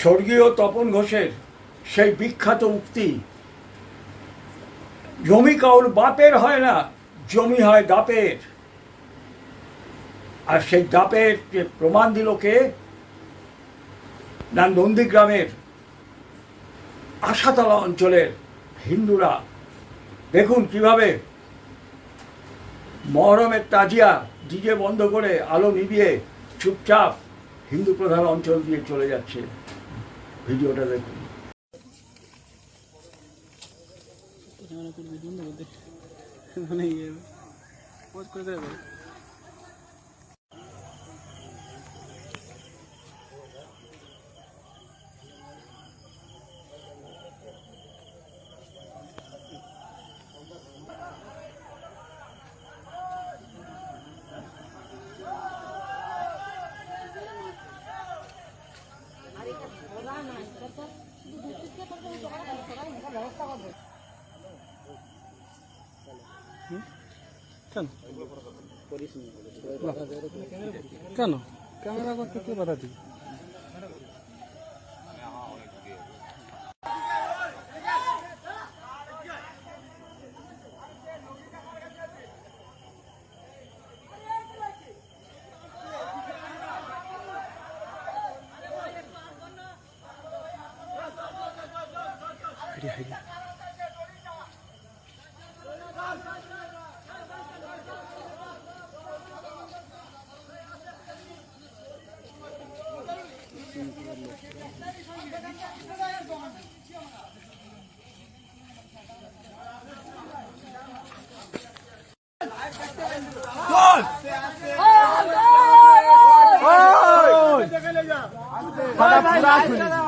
স্বর্গীয় তপন ঘোষের সেই বিখ্যাত উক্তি, জমি কাউর বাপের হয় না, জমি হয় দাপের। আর সেই দাপের যে প্রমাণ দিল কে? না নন্দীগ্রামের আশাতলা অঞ্চলের হিন্দুরা। দেখুন কীভাবে মহরমের তাজিয়া ডিজে বন্ধ করে আলো নিভিয়ে চুপচাপ হিন্দু প্রধান অঞ্চল দিয়ে চলে যাচ্ছে। ভিডিওটা দেখুন। মানে ইয়ে করে কেন? কেন? ক্যামেরা করতে কে বাধা দিই হাইরে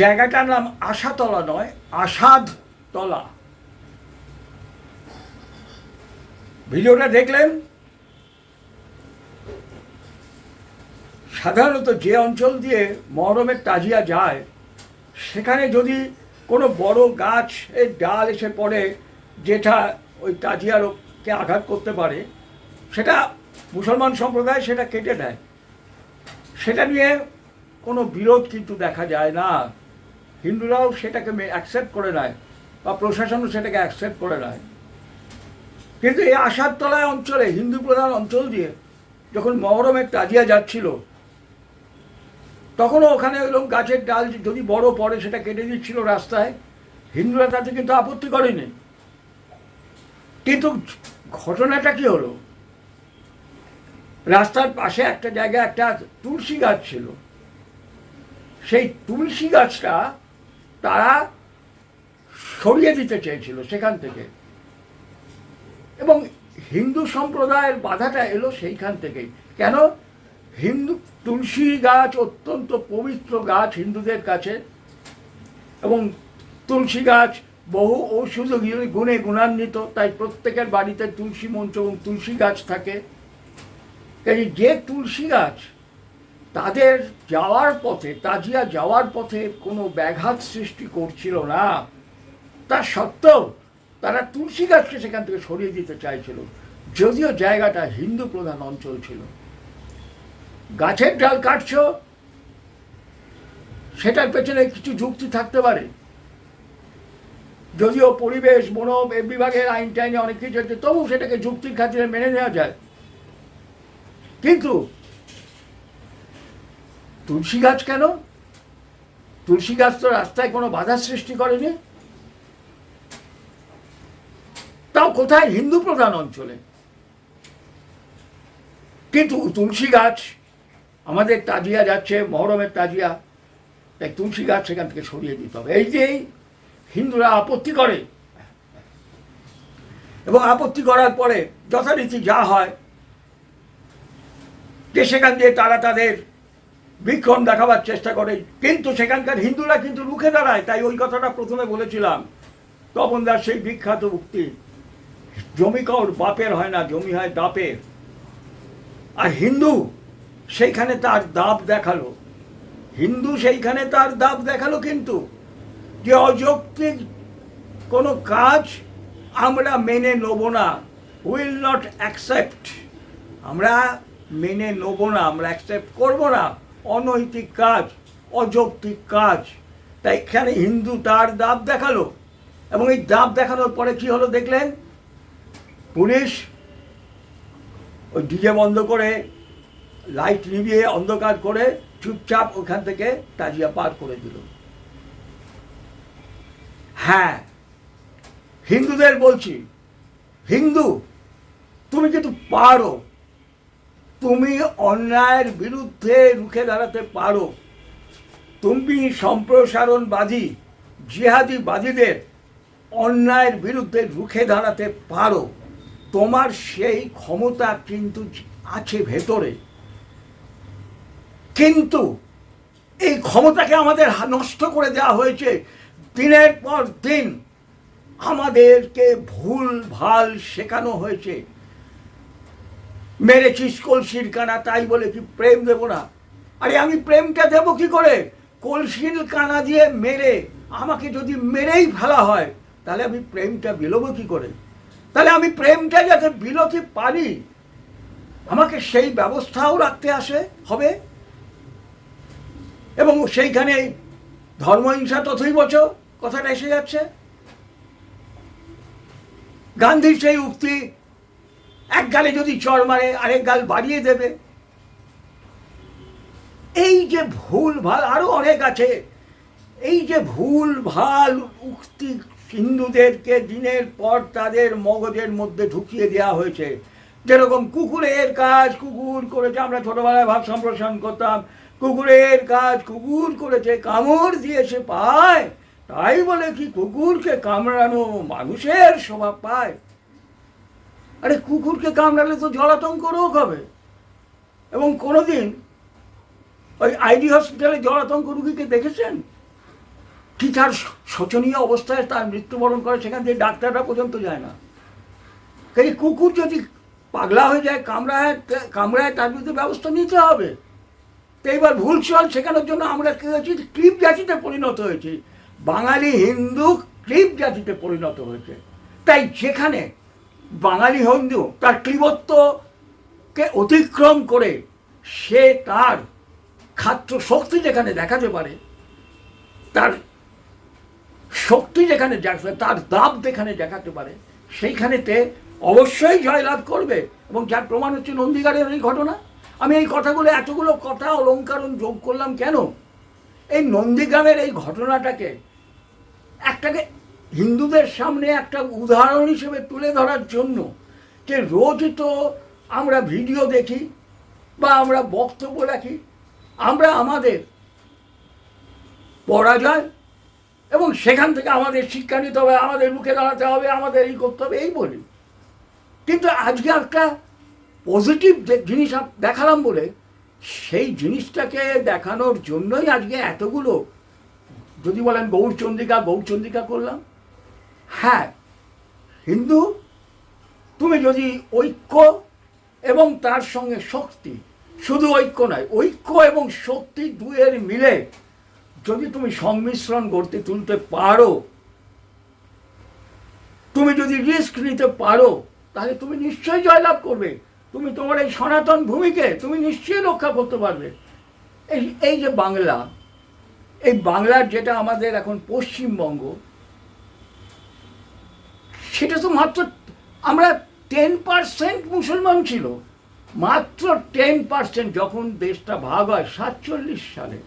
জায়গাটার নাম আশাতলা নয় আসাদ তলা। ভিডিওটা দেখলেন? সাধারণত যে অঞ্চল দিয়ে মহরমের তাজিয়া যায়, সেখানে যদি কোনো বড় গাছ এর ডাল এসে পড়ে, যেটা ওই তাজিয়ারকে আঘাত করতে পারে, সেটা মুসলমান সম্প্রদায় সেটা কেটে দেয়। সেটা নিয়ে কোনো বিরোধ কিন্তু দেখা যায় না। হিন্দুরাও সেটাকে অ্যাকসেপ্ট করে নেয় বা প্রশাসনও সেটাকে অ্যাকসেপ্ট করে নেয়। কিন্তু এই আশারতলায় অঞ্চলে, হিন্দু প্রধান অঞ্চল দিয়ে যখন মহরমের তাজিয়া যাচ্ছিল, তখনও ওখানে ওইরকম গাছের ডাল যদি বড় পড়ে সেটা কেটে দিচ্ছিল রাস্তায়। হিন্দুরা তাতে কিন্তু আপত্তি করেনি। কিন্তু ঘটনাটা কি হলো? রাস্তার পাশে একটা জায়গায় একটা তুলসী গাছ ছিল। সেই তুলসী গাছটা তারা সরিয়ে দিতে চেয়েছিল সেখান থেকে। এবং হিন্দু সম্প্রদায়ের বাধাটা এলো সেইখান থেকেই। কেন? হিন্দু, তুলসী গাছ অত্যন্ত পবিত্র গাছ হিন্দুদের কাছে। এবং তুলসী গাছ বহু ঔষধ গুণে গুণান্বিত, তাই প্রত্যেকের বাড়িতে তুলসী মঞ্চ এবং তুলসী গাছ থাকে। কাজে যে তুলসী গাছ তাদের যাওয়ার পথে, তাজিয়া যাওয়ার পথে কোনো ব্যাঘাত সৃষ্টি করছিল না। তা সত্ত্বেও তারা তুলসী গাছকে সেখান থেকে সরিয়ে দিতে চাইছিল। যদিও জায়গাটা হিন্দু প্রধান অঞ্চল ছিল। গাছের ডাল কাটছ, সেটার পেছনে কিছু যুক্তি থাকতে পারে। যদিও পরিবেশ বন বিভাগের আইন টাইনে অনেক কিছু হচ্ছে তবু সেটাকে যুক্তির খাতিরে মেনে নেওয়া যায়। কিন্তু তুলসী গাছ কেন? তুলসী গাছ তো রাস্তায় কোনো বাধা সৃষ্টি করেনি। তাও কোথায়? হিন্দু প্রধান অঞ্চলে। কিন্তু তুলসী গাছ, আমাদের তাজিয়া যাচ্ছে, মহরমের তাজিয়া, তাই তুলসী গাছ সেখান থেকে সরিয়ে দিতে হবে। এই যে হিন্দুরা আপত্তি করে, এবং আপত্তি করার পরে যথারীতি যা হয়, যে সেখান দিয়ে তারা তাদের বিক্রম দেখাবার চেষ্টা করে। কিন্তু সেখানকার হিন্দুরা কিন্তু রুখে দাঁড়ায়। তাই ওই কথাটা প্রথমে বলেছিলাম। তপন দাস সেই বিখ্যাত উক্তি, জমি কাউর বাপের হয় না, জমি হয় দাপের। আর হিন্দু সেইখানে তার দাব দেখাল। হিন্দু সেইখানে তার দাব দেখাল কিন্তু, যে অযৌক্তিক কোনো কাজ আমরা মেনে নেব না। Will not accept. আমরা মেনে নেব না, আমরা অ্যাকসেপ্ট করব না। অনৈতিক কাজ, অযৌক্তিক কাজ। তাই এখানে হিন্দু তার দাব দেখাল। এবং এই দাব দেখানোর পরে কি হলো দেখলেন? পুলিশ ওই ডিজে বন্ধ করে, লাইট নিভিয়ে অন্ধকার করে চুপচাপ ওখান থেকে তাজিয়া পার করে দিল। হ্যাঁ হিন্দুদের বলছি, হিন্দু, তুমি কিন্তু পারো। তুমি অন্যায়ের বিরুদ্ধে রুখে দাঁড়াতে পারো। তুমি সম্প্রসারণবাদী, জিহাদিবাদীদের অন্যায়ের বিরুদ্ধে রুখে দাঁড়াতে পারো। তোমার সেই ক্ষমতা কিন্তু আছে ভেতরে। কিন্তু এই ক্ষমতাকে আমাদের নষ্ট করে দেওয়া হয়েছে দিনের পর দিন। আমাদেরকে ভুল ভালো শেখানো হয়েছে। মেরেছিস কলসির কানা, তাই বলে কি প্রেম দেব না। আরে আমি প্রেমটা দেব কি করে? কলসির কানা দিয়ে মেরে, আমাকে যদি মেরেই ফেলা হয়, তাহলে আমি প্রেমটা বিলোব কি করে? তাহলে আমি প্রেমটা যাতে বিলোতে পারি, আমাকে সেই ব্যবস্থাও রাখতে আসে, হবে? এবং সেইখানে ধর্মহিংসা তথই বচ কথাটা এসে যাচ্ছে। গান্ধীর সেই উক্তি এক গালে যদি চড় মারে, আরেক গাল বাড়িয়ে দেবে। এই যে ভুল ভালো, আরও অনেক আছে। এই যে ভুল ভালো উক্তি হিন্দুদেরকে দিনের পর তাদের মগজের মধ্যে ঢুকিয়ে দেওয়া হয়েছে। যেরকম কুকুরের কাজ কুকুর করেছে, আমরা ছোটবেলায় ভাব সম্প্রসারণ করতাম, কুকুরের কাজ কুকুর করেছে, কামড় দিয়েছে পায়, তাই বলে কি কুকুরকে কামড়ানো মানুষের স্বভাব পায়? আরে কুকুরকে কামড়ালে তো জলাতঙ্ক রোগ হবে এবং কোনোদিন ওই আইডি হসপিটালে জলাতঙ্ক রুগীকে দেখেছেন? কি তার শোচনীয় অবস্থায় তার মৃত্যুবরণ করে, সেখান থেকে ডাক্তাররা পর্যন্ত যায় না। এই কুকুর যদি পাগলা হয়ে যায়, কামড়ায় কামড়ায় তার বিরুদ্ধে ব্যবস্থা নিতে হবে। তো এইবার ভুল চল শেখানোর জন্য আমরা কী হয়েছি? ক্লিপ জাতিতে পরিণত হয়েছি। বাঙালি হিন্দু ক্লিপ জাতিতে পরিণত হয়েছে। তাই যেখানে বাঙালি হিন্দু, তার ক্লিবত্বকে অতিক্রম করে সে তার খাদ্য শক্তি যেখানে দেখাতে পারে, তার শক্তি যেখানে তার দাব যেখানে দেখাতে পারে, সেইখানেতে অবশ্যই জয়লাভ করবে। এবং যার প্রমাণ হচ্ছে নন্দীগারের এই ঘটনা। আমি এই কথাগুলো, এতগুলো কথা অলঙ্কারণ যোগ করলাম কেন? এই নন্দীগ্রামের এই ঘটনাটাকে, একটাকে হিন্দুদের সামনে একটা উদাহরণ হিসেবে তুলে ধরার জন্য যে রোজ তো আমরা ভিডিও দেখি বা আমরা বক্তব্য রাখি, আমরা আমাদের পরাজয় এবং সেখান থেকে আমাদের শিক্ষা নিতে হবে, আমাদের মুখে দাঁড়াতে হবে, আমাদের এই করতে হবে, এই বলি। কিন্তু আজকে একটা পজিটিভ জিনিস দেখালাম বলে, সেই জিনিসটাকে দেখানোর জন্যই আজকে এতগুলো, যদি বলেন গৌরচন্দ্রিকা গৌরচন্দ্রিকা করলাম। হ্যাঁ। হিন্দু, তুমি যদি ঐক্য এবং তার সঙ্গে শক্তি, শুধু ঐক্য নয়, ঐক্য এবং শক্তি দুয়ের মিলে যদি তুমি সংমিশ্রণ গড়তে তুলতে পারো, তুমি যদি রিস্ক নিতে পারো, তাহলে তুমি নিশ্চয়ই জয়লাভ করবে। তুমি তোমার এই সনাতন ভূমিকে তুমি নিশ্চয়ই রক্ষা করতে পারবে। এই এই যে বাংলা, এই বাংলার যেটা আমাদের এখন পশ্চিমবঙ্গ সেটা তো মাত্র আমরা টেন পার্সেন্ট মুসলমান ছিল। মাত্র টেন পার্সেন্ট যখন দেশটা ভাগ হয় সাতচল্লিশ সালে।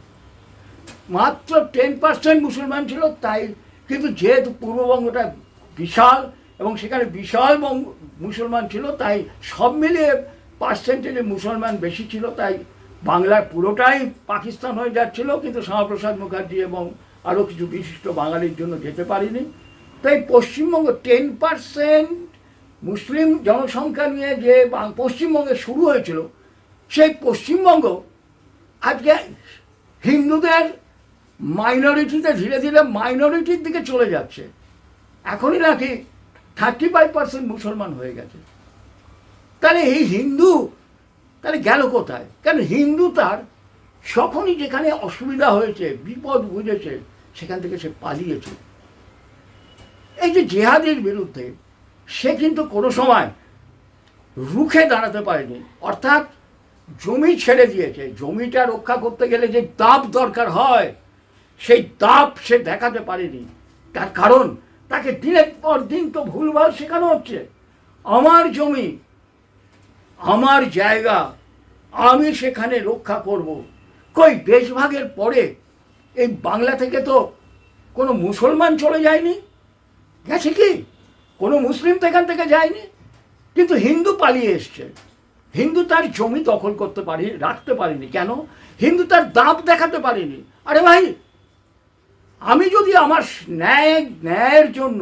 মাত্র টেন পার্সেন্ট মুসলমান ছিল, তাই কিন্তু যেহেতু পূর্ববঙ্গটা বিশাল এবং সেখানে বিশাল মুসলমান ছিল, তাই সব মিলিয়ে পার্সেন্টেজে মুসলমান বেশি ছিল, তাই বাংলার পুরোটাই পাকিস্তান হয়ে যাচ্ছিল। কিন্তু শ্যামাপ্রসাদ মুখার্জি এবং আরও কিছু বিশিষ্ট বাঙালির জন্য যেতে পারিনি। তাই পশ্চিমবঙ্গ টেন পার্সেন্ট মুসলিম জনসংখ্যা নিয়ে যে পশ্চিমবঙ্গে শুরু হয়েছিল, সেই পশ্চিমবঙ্গ আজকে হিন্দুদের মাইনরিটিতে ধীরে ধীরে মাইনরিটির দিকে চলে যাচ্ছে। এখনই নাকি থার্টি ফাইভ পার্সেন্ট মুসলমান হয়ে গেছে। তাহলে এই হিন্দু, তাহলে গেল কোথায়? কেন হিন্দু তার যখনই যেখানে অসুবিধা হয়েছে, বিপদ বুঝেছে, সেখান থেকে সে পালিয়েছে। এই যে জেহাদের বিরুদ্ধে সে কিন্তু কোনো সময় রুখে দাঁড়াতে পারেনি। অর্থাৎ জমি ছেড়ে দিয়েছে। জমিটা রক্ষা করতে গেলে যে দাপ দরকার হয়, সেই দাপ সে দেখাতে পারেনি। তার কারণ তাকে দিনের পর দিন তো ভুলভাল শেখানো হচ্ছে। আমার জমি, আমার জায়গা, আমি সেখানে রক্ষা করব। কই, দেশভাগের পরে এই বাংলা থেকে তো কোনো মুসলমান চলে যায়নি? গেছে কি? কোনো মুসলিম তো এখান থেকে যায়নি। কিন্তু হিন্দু পালিয়ে এসছে। হিন্দু তার জমি দখল করতে পারি রাখতে পারেনি। কেন? হিন্দু তার দাব দেখাতে পারেনি। আরে ভাই, আমি যদি আমার ন্যায়, ন্যায়ের জন্য,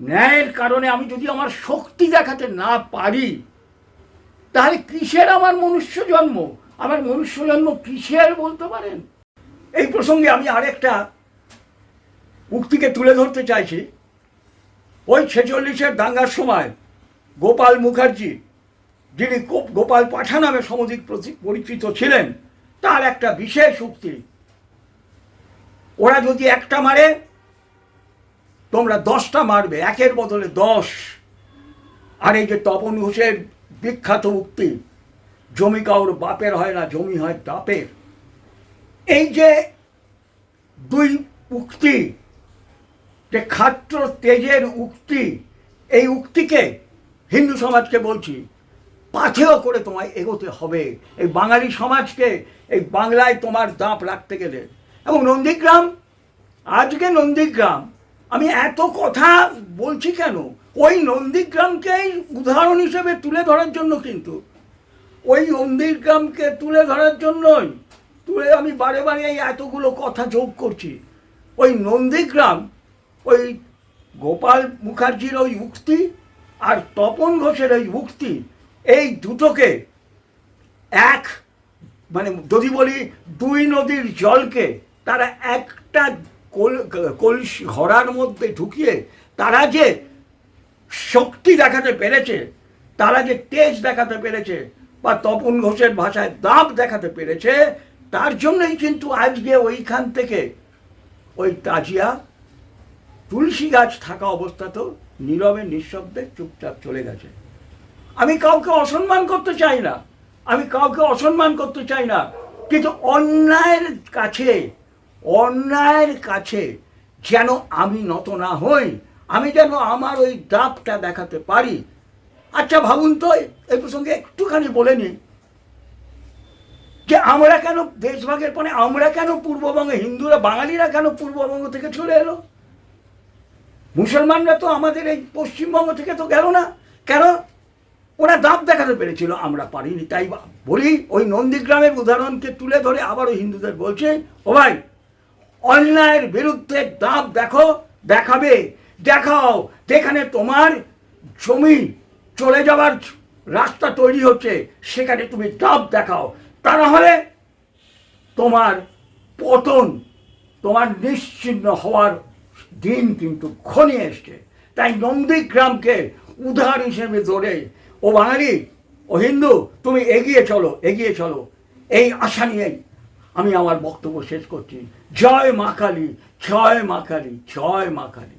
ন্যায়ের কারণে আমি যদি আমার শক্তি দেখাতে না পারি, তাহলে কিসের আমার মনুষ্য জন্ম? আমার মনুষ্য জন্ম কিসের বলতে পারেন? এই প্রসঙ্গে আমি আরেকটা উক্তিকে তুলে ধরতে চাইছি। ওই ছেচল্লিশের দাঙ্গার সময় গোপাল মুখার্জি, যিনি গোপাল পাঠা নামে সমধিক পরিচিত ছিলেন, তার একটা বিশেষ উক্তি। ওরা যদি একটা মারে, তোমরা দশটা মারবে, একের বদলে দশ। আর এই যে তপন ঘোষের বিখ্যাত উক্তি, জমি কাউর বাপের হয় না, জমি হয় বাপের। এই যে দুই উক্তি যে খাদ্য তেজের উক্তি, এই উক্তিকে হিন্দু সমাজকে বলছি পাথেও করে তোমায় এগোতে হবে। এই বাঙালি সমাজকে এই বাংলায় তোমার দাঁপ রাখতে গেলে। এবং নন্দীগ্রাম, আজকে নন্দীগ্রাম, আমি এত কথা বলছি কেন? ওই নন্দীগ্রামকেই উদাহরণ হিসেবে তুলে ধরার জন্য কিন্তু। ওই নন্দীগ্রামকে তুলে ধরার জন্যই তুলে আমি বারে বারে এই এতগুলো কথা যোগ করছি। ওই নন্দীগ্রাম ওই গোপাল মুখার্জির ওই উক্তি আর তপন ঘোষের ওই উক্তি, এই দুটোকে এক মানে যদি বলি দুই নদীর জলকে তারা একটা কল, কলসি ঘরার মধ্যে ঢুকিয়ে তারা যে শক্তি দেখাতে পেরেছে, তারা যে তেজ দেখাতে পেরেছে বা তপন ঘোষের ভাষায় দাব দেখাতে পেরেছে, তার জন্যই কিন্তু আজকে ওইখান থেকে ওই তাজিয়া তুলসী গাছ থাকা অবস্থাতেও নীরবে, নিঃশব্দে চুপচাপ চলে গেছে। আমি কাউকে অসম্মান করতে চাই না। আমি কাউকে অসম্মান করতে চাই না। কিন্তু অন্যায়ের কাছে অন্যায়ের কাছে যেন আমি নত না হই, আমি যেন আমার ওই দাপটা দেখাতে পারি। আচ্ছা ভাবুন তো, এই প্রসঙ্গে একটুখানি বলে নিই যে আমরা কেন দেশভাগের পরে, আমরা কেন পূর্ববঙ্গে হিন্দুরা, বাঙালিরা কেন পূর্ববঙ্গ থেকে চলে এলো? মুসলমানরা তো আমাদের এই পশ্চিমবঙ্গ থেকে তো গেল না। কেন? ওরা দাঁত দেখাতে পেরেছিল, আমরা পারিনি, তাই বলি, ওই নন্দীগ্রামের উদাহরণকে তুলে ধরে আবারও হিন্দুদের বলছে, ও ভাই, অন্যায়ের বিরুদ্ধে দাঁত দেখো, দেখাবে, দেখাও, যেখানে তোমার জমি চলে যাওয়ার রাস্তা তৈরি হচ্ছে, সেখানে তুমি দাঁত দেখাও। তা না হলে তোমার পতন, তোমার নিশ্চিহ্ন হওয়ার দিন কিন্তু ঘনিয়ে এসছে। তাই নন্দীগ্রামকে উদাহরণ হিসেবে ধরে, ও বাঙালি, ও হিন্দু, তুমি এগিয়ে চলো এগিয়ে চলো। এই আশা নিয়েই আমি আমার বক্তব্য শেষ করছি। জয় মা কালী, জয় মা কালী, জয় মা কালী।